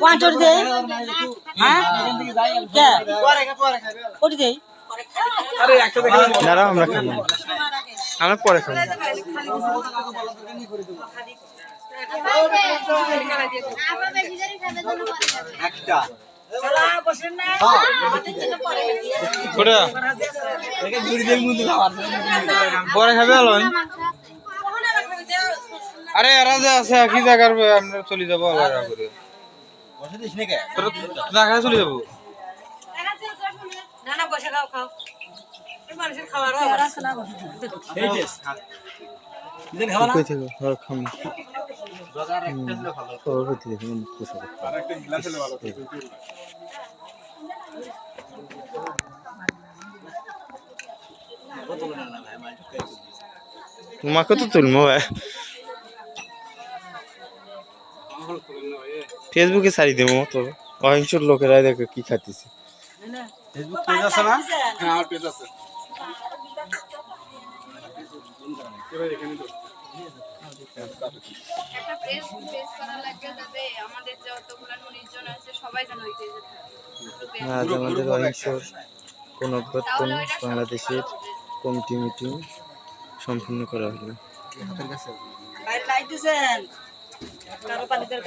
পঞ্চাশ দে হ্যাঁ? কোটি দেই দাঁড়াও আমরা খাব। আমরা পরে খাব। কোটা পরে খাবে। আলো আরে এরা যে আছে কি জায়গার আমরা চলে যাব করে। না খাই চলে যাব? না না বসে খাও খাও। মানুষের খাবার কই থেকে। ঘর খাম খবর করতে দেখি পোশাক তোমাকে তো তুলবো ভাই। ফেসবুকে ছাড়ি দেবো তো অহিংসর লোকেরা দেখো কি খাতিছে ফেসবুক পেজ আছে না? হ্যাঁ আমার পেজ আছে। একটা প্রেস প্রেস করা লাগবে যাতে আমাদের যতগুলো নির্জন আছে সবাই যেন ওই পেজে থাকে। আজ আমাদের অহিংসর পুনর্বর্তন বাংলাদেশের কমিটি মিটিং সম্পূর্ণ করা হলো। Light karo panitia